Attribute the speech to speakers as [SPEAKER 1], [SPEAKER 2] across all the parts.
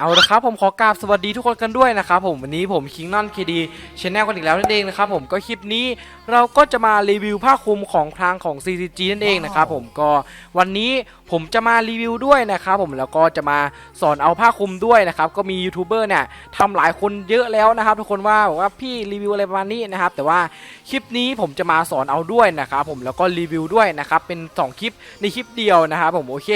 [SPEAKER 1] เอาละครับผมขอกราบสวัสดีทุกคนกันด้วยนะครับผมวันนี้ผมคิงนอนเคดีชแนลกันอีกแล้วนั่นเองนะครับผมก็คลิปนี้เราก็จะมารีวิวผ้าคลุมของทางของ CCG นั่นเองนะครับผมก็วันนี้ผมจะมารีวิวด้วยนะครับผมแล้วก็จะมาสอนเอาผ้าคลุมด้วยนะครับก็มียูทูบเบอร์เนี่ยทำหลายคนเยอะแล้วนะครับ ทุกคนว่าบอกว่าพี่รีวิวอะไรประมาณนี้นะครับแต่ว่าคลิปนี้ผมจะมาสอนเอาด้วยนะครับผมแล้วก็รีวิวด้วยนะครับเป็นสองคลิปในคลิปเดียวนะครับผมโอเค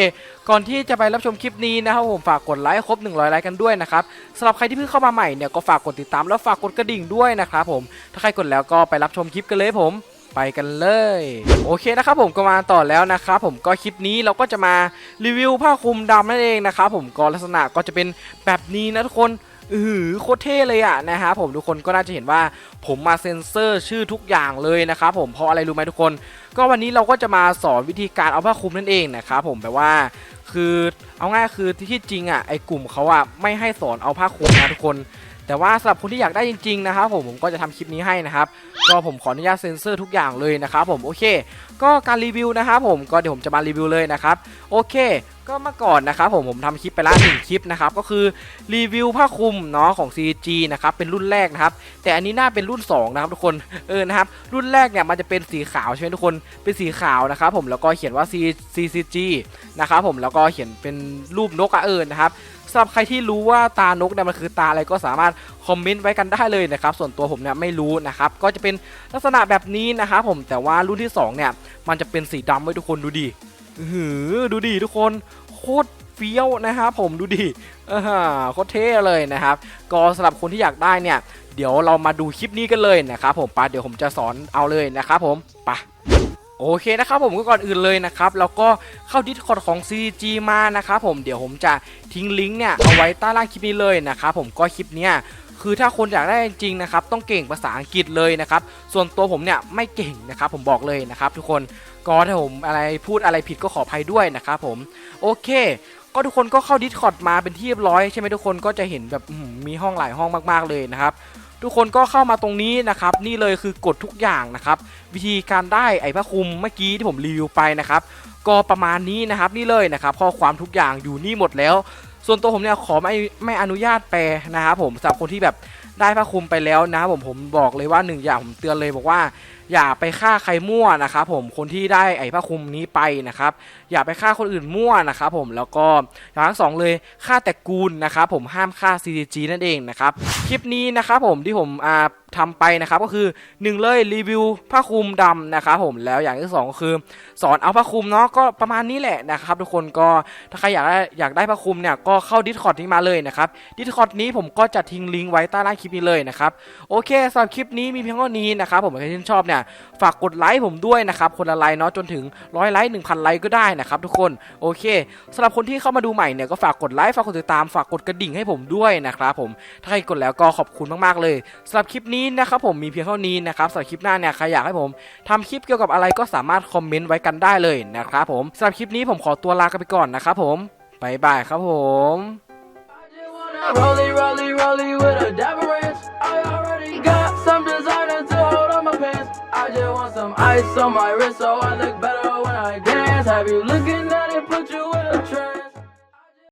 [SPEAKER 1] ก่อนที่จะไปรับชมคลิปนี้นะครับผมฝากกดไลค์ครบ100ไลค์กันด้วยนะครับสำหรับใครที่เพิ่งเข้ามาใหม่เนี่ยก็ฝากกดติดตามแล้วฝากกดกระดิ่งด้วยนะครับผมถ้าใครกดแล้วก็ไปรับชมคลิปกันเลยผมไปกันเลย โอเคนะครับผมก็มาต่อแล้วนะครับผมก็คลิปนี้เราก็จะมารีวิวผ้าคลุมดำนั่นเองนะครับผมก็ลักษณะก็จะเป็นแบบนี้นะทุกคน อือโคตรเท่เลยอะนะฮะผมทุกคนก็น่าจะเห็นว่าผมมาเซ็นเซอร์ชื่อทุกอย่างเลยนะครับผมเพราะอะไรรู้ไหมทุกคน ก็วันนี้เราก็จะมาสอนวิธีการเอาผ้าคลุมนั่นเองนะครับผมแปลว่า คือเอาง่ายคือที่จริงอะไอ้กลุ่มเขาอะไม่ให้สอนเอาผ้าคลุมนะทุกคน แต่ว่าสำหรับคนที่อยากได้จริงๆนะครับผมผมก็จะทำคลิปนี้ให้นะครับก็ผมขออนุญาตเซ็นเซอร์ทุกอย่างเลยนะครับผมโอเค ก็การรีวิวนะครับผมก็เดี๋ยวผมจะมารีวิวเลยนะครับโอเคก็เมื่อก่อนนะครับผมผมทำคลิปไปละหนึ่งคลิปนะครับก็คือรีวิวผ้าคลุมเนาะของ CG นะครับเป็นรุ่นแรกนะครับแต่อันนี้น่าเป็นรุ่น 2 นะครับทุกคนเออนะครับรุ่นแรกเนี่ยมันจะเป็นสีขาวใช่ไหมทุกคนเป็นสีขาวนะครับผมแล้วก็เขียนว่า CCG นะครับผมแล้วก็เขียนเป็นรูปนกอะเอิญนะครับ สำหรับใครที่รู้ว่าตานกเนี่ยมันคือตาอะไรก็สามารถคอมเมนต์ไว้กันได้เลยนะครับส่วนตัวผมเนี่ยไม่รู้นะครับก็จะเป็นลักษณะแบบนี้นะครับผมแต่ว่ารุ่นที่สองเนี่ยมันจะเป็นสีดำไว้ทุกคนดูดิอื้อหือดูดิทุกคนโคตรเฟี้ยวนะครับผมดูดิอ่าฮะโคตรเท่เลยนะครับก็สำหรับคนที่อยากได้เนี่ยเดี๋ยวเรามาดูคลิปนี้กันเลยนะครับผมปะเดี๋ยวผมจะสอนเอาเลยนะครับผมปะ โอเคนะครับผมก็ก่อนอื่นเลยนะครับแล้วก็เข้าดิสคอร์ดของ CG มานะครับผมเดี๋ยวผมจะทิ้งลิงก์เนี่ยเอาไว้ใต้ล่างคลิปนี้เลยนะครับผมก็คลิปเนี้ยคือถ้าคนอยากได้จริงนะครับต้องเก่งภาษาอังกฤษเลยนะครับส่วนตัวผมเนี่ยไม่เก่งนะครับผมบอกเลยนะครับทุกคนก็ถ้าผมอะไรพูดอะไรผิดก็ขออภัยด้วยนะครับผมโอเค ก็ทุกคนก็เข้า Discord มาเป็นที่เรียบร้อยใช่ไหมทุกคนก็จะเห็นแบบมีห้องหลายห้องมากๆเลยนะครับ ทุกคนก็เข้ามาตรงนี้นะครับนี่เลยคือกดทุกอย่างนะครับวิธีการได้ไอ้ผ้าคลุมเมื่อกี้ที่ผมรีวิวไปนะครับก็ประมาณนี้นะครับนี่เลยนะครับข้อความทุกอย่างอยู่นี่หมดแล้ว ส่วนตัวผมเนี่ยขอไม่ไม่อนุญาตแปลนะครับผมสำหรับคนที่แบบได้ผ้าคลุมไปแล้วนะครับผมผมบอกเลยว่าหนึ่งอย่างผมเตือนเลยบอกว่าอย่าไปฆ่าใครมั่วนะครับผมคนที่ได้ไอ้ผ้าคลุมนี้ไปนะครับ อย่าไปฆ่าคนอื่นมั่วนะครับผมแล้วก็อย่างที่สองเลยฆ่าแต่กูลนะครับผมห้ามฆ่า CCG นั่นเองนะครับคลิปนี้นะครับผมที่ผมอ่าทำไปนะครับก็คือหนึ่งเลยรีวิวผ้าคลุมดำนะครับผมแล้วอย่างที่สองก็คือ สอนเอาผ้าคลุมเนาะก็ประมาณนี้แหละนะครับทุกคนก็ถ้าใครอยากได้อยากได้ผ้าคลุมเนี่ยก็เข้า Discord นี้มาเลยนะครับ Discord นี้ผมก็จะทิ้งลิงก์ไว้ใต้ล่างคลิปนี้เลยนะครับโอเคสำหรับคลิปนี้มีเพียงเท่านี้นะครับผมใครที่ชอบเนี่ยฝากกดไลค์ผมด้วยนะครับคนละไลค์เนาะจนถึงร้อยไลค์หนึ่งพันไลค์ก็ได้นะครับทุกคนโอเคสำหรับคนที่เข้ามาดูใหม่เนี่ยก็ฝากกดไลค์ฝากกดติดตามฝากกดกระดิ่งให้ผมด้วยนะครับผมถ้าใครกดแล้วก็ขอบคุณมากๆเลยสำหรับคลิปนี้นะครับผมมีเพียงเท่านี้นะครับสำหรับคลิปหน้าเนี่ยใครอยากให้ผมทำคลิปเกี่ยวกับอะไรก็สามารถคอมเมนต์ไว้กันได้เลยนะครับผมสำหรับคลิปนี้ผมขอตัวลากันไปก่อนนะครับผมบายบายครับผม
[SPEAKER 2] Rolly, rolly, rolly with a dapper ranch. I just want some ice on my wrist so I look better when I dance. Have you looking at it? Put you in